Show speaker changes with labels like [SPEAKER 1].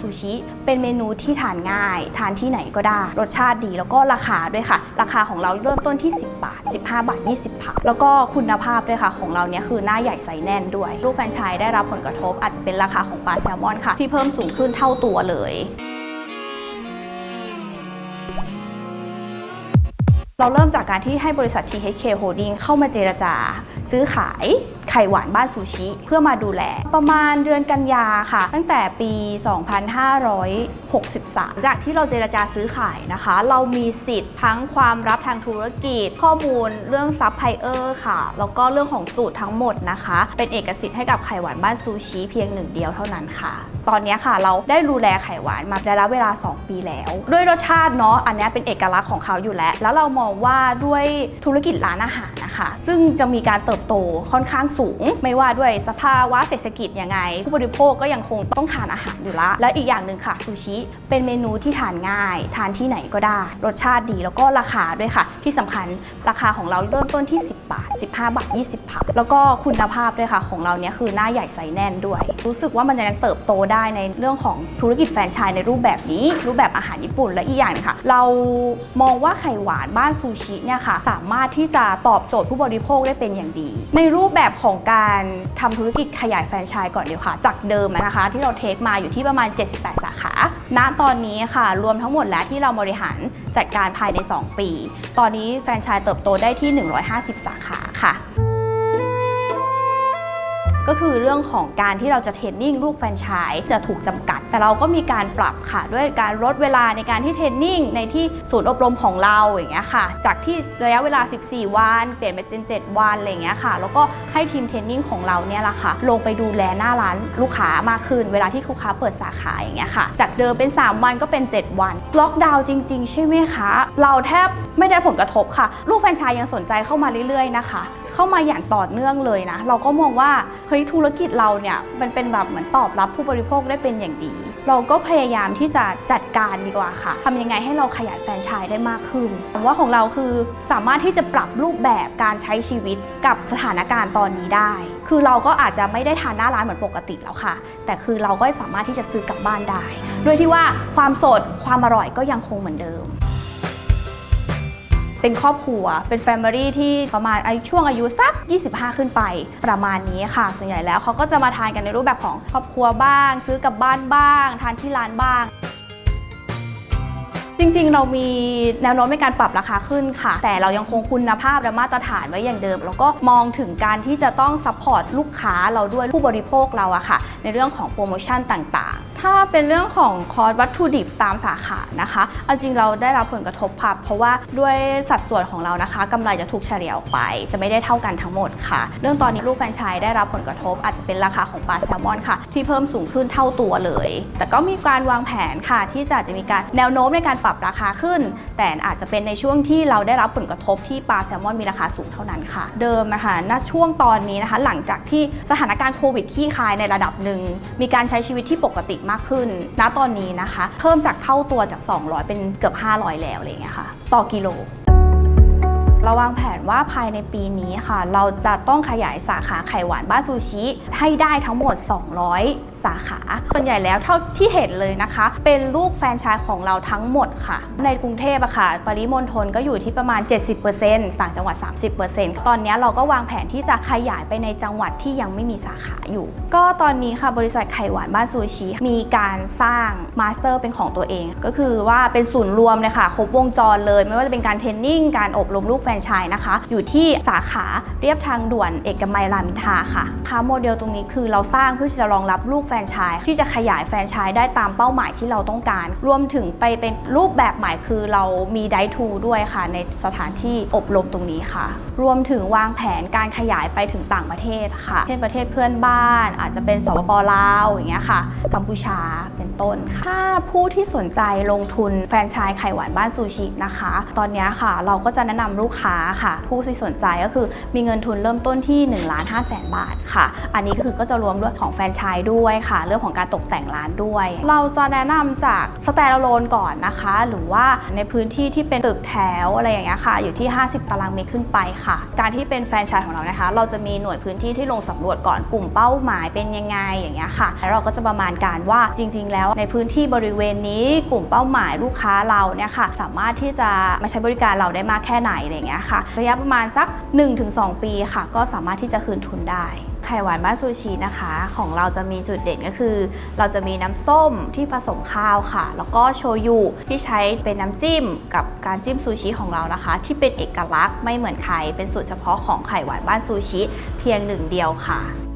[SPEAKER 1] ซูชิ เป็นเมนูที่ทานง่าย ทานที่ไหนก็ได้ รสชาติดีแล้วก็ราคาด้วยค่ะ ราคาของเราเริ่มต้นที่ 10 บาท 15 บาท 20 บาท แล้วก็คุณภาพด้วยค่ะ ของเราเนี่ยคือหน้าใหญ่ไซส์แน่นด้วย ลูกแฟนชส์ได้รับผลกระทบ อาจจะเป็นราคาของปลาแซลมอนค่ะ ที่เพิ่มสูงขึ้นเท่าตัวเลยเราเริ่มจากการที่ให้บริษัท THK Holding เข้ามาเจรจา ซื้อขาย ไข่หวานบ้านซูชิ เพื่อมาดูแล ประมาณเดือนกันยาค่ะ ตั้งแต่ปี 2563 จากที่เราเจรจาซื้อขายนะคะ เรามีสิทธิ์ทั้งความรับทางธุรกิจ ข้อมูลเรื่องซับไพเออร์ค่ะ แล้วก็เรื่องของสูตรทั้งหมดนะคะ เป็นเอกสิทธิ์ให้กับไข่หวานบ้านซูชิเพียงหนึ่งเดียวเท่านั้นค่ะ ตอนนี้ค่ะเราได้ดูแลไข่หวานมาได้รับเวลา 2 ปีแล้ว ด้วยรสชาติเนาะอันนี้เป็นเอกลักษณ์ของเขาอยู่แล้ว แล้วเรามองว่าด้วยธุรกิจร้านอาหารนะ คะซึ่งจะมีการเติบโตค่อนข้างสูง ไม่ว่าด้วยสภาวะเศรษฐกิจยังไง ผู้บริโภคก็ยังคงต้องทานอาหารอยู่ละ และอีกอย่างหนึ่งค่ะซูชิ เป็นเมนูที่ทานง่าย ทานที่ไหนก็ได้ รสชาติดีแล้วก็ราคาด้วยค่ะ ที่สำคัญราคาของเราเริ่มต้นที่ 10 บาท 15 บาท 20 บาท แล้วก็คุณภาพด้วยค่ะ ของเราเนี่ยคือหน้าใหญ่ไซส์แน่นด้วย รู้สึกว่ามันยังเติบโตได้ในเรื่องของธุรกิจแฟรนไชส์ในรูปแบบนี้ รูปแบบอาหารญี่ปุ่นและอีกอย่างหนึงค่ะ เรามองว่าไข่หวานบ้านซูชิเนี่ยค่ะ สามารถที่จะตอบโจทย์ผู้บริโภคได้เป็นอย่างดี ในรูปแบบของการทำธุรกิจขยายแฟรนไชส์ก่อนเดียวค่ะ จากเดิมนะคะ ที่เราเทคมาอยู่ที่ประมาณ 78 สาขา ณ ตอนนี้ค่ะ รวมทั้งหมดแล้วที่เราบริหารจัดการภายใน 2 ปี ตอนนี้แฟรนไชส์เติบโตได้ที่ 150 สาขาค่ะ ก็คือเรื่องของการที่เราจะเทรนนิ่งลูกแฟนชส์จะถูกจำกัด แต่เราก็มีการปรับค่ะ ด้วยการลดเวลาในการที่เทรนนิ่งในที่ศูนย์อบรมของเราอย่างเงี้ยค่ะ จากที่ระยะเวลา 14 วัน เปลี่ยนเป็น 7 วันอะไรเงี้ยค่ะ แล้วก็ให้ทีมเทรนนิ่งของเราเนี่ยแหละค่ะ ลงไปดูแลหน้าร้านลูกค้ามากขึ้น เวลาที่ลูกค้าเปิดสาขาอย่างเงี้ยค่ะ จากเดิมเป็น 3 วันก็เป็น 7 วัน ล็อกดาวน์จริง ๆ ใช่ไหมคะ เราแทบไม่ได้ผลกระทบค่ะ ลูกแฟนชส์ยังสนใจเข้ามาเรื่อยๆนะคะ เข้ามาอย่างต่อเนื่องเลยนะ เราก็มองว่าเฮ้ยธุรกิจเราเนี่ยมันเป็นแบบเหมือนตอบรับผู้บริโภคได้เป็นอย่างดี เราก็พยายามที่จะจัดการดีกว่าค่ะทำยังไงให้เราขยายแฟรนไชส์ได้มากขึ้นผมว่าของเราคือสามารถที่จะปรับรูปแบบการใช้ชีวิตกับสถานการณ์ตอนนี้ได้ คือเราก็อาจจะไม่ได้ทานหน้าร้านเหมือนปกติแล้วค่ะ แต่คือเราก็สามารถที่จะซื้อกลับบ้านได้ ด้วยที่ว่าความสดความอร่อยก็ยังคงเหมือนเดิม เป็นครอบครัว เป็นแฟมิลี่ที่ประมาณอช่วงอายุสัก 25 ขึ้นไปประมาณนี้ค่ะ ส่วนใหญ่แล้วเขาก็จะมาทานกันในรูปแบบของครอบครัวบ้าง ซื้อกลับบ้านบ้าง ทานที่ร้านบ้างจริงๆ เรามีแนวโน้มในการปรับราคาขึ้นค่ะ แต่เรายังคงคุณภาพและมาตรฐานไว้อย่างเดิม แล้วก็มองถึงการที่จะต้องซัพพอร์ตลูกค้าเราด้วยผู้บริโภคเราอะค่ะ ในเรื่องของโปรโมชั่นต่างๆ ถ้าเป็นเรื่องของคอร์สวัตถุดิบตามสาขานะคะเอาจริงเราได้รับผลกระทบค่ะเพราะว่าด้วยสัดส่วนของเรานะคะกำไรจะถูกเฉลี่ยออกไป จะไม่ได้เท่ากันทั้งหมดค่ะ เรื่องตอนนี้ลูกแฟรนไชส์ได้รับผลกระทบ อาจจะเป็นราคาของปลาแซลมอนค่ะ ที่เพิ่มสูงขึ้นเท่าตัวเลย แต่ก็มีการวางแผนค่ะ ที่จะจะมีการแนวโน้มในการปรับราคาขึ้น แต่อาจจะเป็นในช่วงที่เราได้รับผลกระทบที่ปลาแซลมอนมีราคาสูงเท่านั้นค่ะ เดิมนะคะณช่วงตอนนี้นะคะ หลังจากที่สถานการณ์โควิดขี้คลายในระดับหนึ่งมีการใช้ชีวิตที่ปกติมากขึ้น ณ ตอนนี้นะคะ เพิ่มจากเท่าตัวจาก 200 เป็นเกือบ 500 แล้วอะไรเงี้ยค่ะ ต่อกิโล เราวางแผนว่าภายในปีนี้ค่ะ เราจะต้องขยายสาขาไข่หวานบ้านซูชิ ให้ได้ทั้งหมด 200 สาขา ส่วนใหญ่แล้วเท่าที่เห็นเลยนะคะ เป็นลูกแฟรนไชส์ของเราทั้งหมดค่ะ ในกรุงเทพอะค่ะ ปริมณฑลก็อยู่ที่ประมาณ 70%ต่างจังหวัด 30%ตอนนี้เราก็วางแผนที่จะขยายไปในจังหวัดที่ยังไม่มีสาขาอยู่ ก็ตอนนี้ค่ะบริษัทไข่หวานบ้านซูชิ มีการสร้างมาสเตอร์เป็นของตัวเอง ก็คือว่าเป็นศูนย์รวมเลยค่ะครบวงจรเลย ไม่ว่าจะเป็นการเทรนนิ่งการอบรมลูกรนไชส์นะคะ อยู่ที่สาขาเรียบทางด่วนเอกมัยรามอินทราค่ะค่าโมเดลตรงนี้คือเราสร้างเพื่อจะรองรับลูกแฟรนไชส์ที่จะขยายแฟรนไชส์ได้ตามเป้าหมายที่เราต้องการ รวมถึงไปเป็นรูปแบบใหม่คือเรามีไดทูด้วยค่ะ ในสถานที่อบรมตรงนี้ค่ะ รวมถึงวางแผนการขยายไปถึงต่างประเทศค่ะ เช่นประเทศเพื่อนบ้าน อาจจะเป็นสปปลาวอย่างเงี้ยค่ะ กัมพูชาเป็นต้นค่ะ ถ้าผู้ที่สนใจลงทุนแฟรนไชส์ไข่หวานบ้านซูชินะคะ ตอนนี้ค่ะ เราก็จะแนะนำลูกค้าค่ะ ผู้ที่สนใจก็คือมีเงินทุนเริ่มต้นที่1ล้าน5แสนบาทค่ะ อันนี้ก็คือก็จะรวมเรื่องของแฟรนไชส์ด้วยค่ะ เรื่องของการตกแต่งร้านด้วย เราจะแนะนำจากสแตนด์โลนก่อนนะคะ หรือว่าในพื้นที่ที่เป็นตึกแถวอะไรอย่างเงี้ยค่ะ อยู่ที่ 50 ตารางเมตรขึ้นไปค่ะ การที่เป็นแฟรนไชส์ของเรานะคะ เราจะมีหน่วยพื้นที่ที่ลงสำรวจก่อนกลุ่มเป้าหมายเป็นยังไงอย่างเงี้ยค่ะแล้วเราก็จะประมาณการว่าจริง ๆ แล้วในพื้นที่บริเวณนี้กลุ่มเป้าหมายลูกค้าเราเนี่ยค่ะ สามารถที่จะมาใช้บริการเราได้มากแค่ไหนอะไรอย่างเงี้ยค่ะ ระยะประมาณสัก 1-2 ปีค่ะ ก็สามารถที่จะคืนทุนได้ไข่หวานบ้านซูชินะคะ ของเราจะมีจุดเด่นก็คือ เราจะมีน้ำส้มที่ผสมข้าวค่ะ แล้วก็โชยุที่ใช้เป็นน้ำจิ้มกับการจิ้มซูชิของเรานะคะ ที่เป็นเอกลักษณ์ไม่เหมือนใครเป็นสูตรเฉพาะของไข่หวานบ้านซูชิ เพียงหนึ่งเดียวค่ะ